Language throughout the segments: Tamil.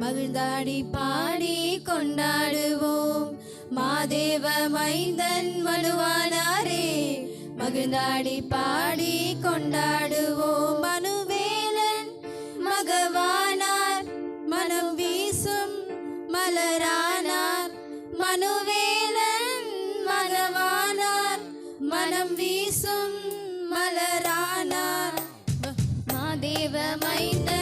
மகிழ்ந்தாடி பாடி கொண்டாடுவோம். மாதேவ மைந்தன் மனுவானாரே மகிழ்ந்தாடி பாடி கொண்டாடுவோம். மனுவேலன் மகவானார் மனம் வீசும் மலரானார். மனுவே வீசும் மலரானா? மாதேவ மைந்த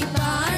Bye.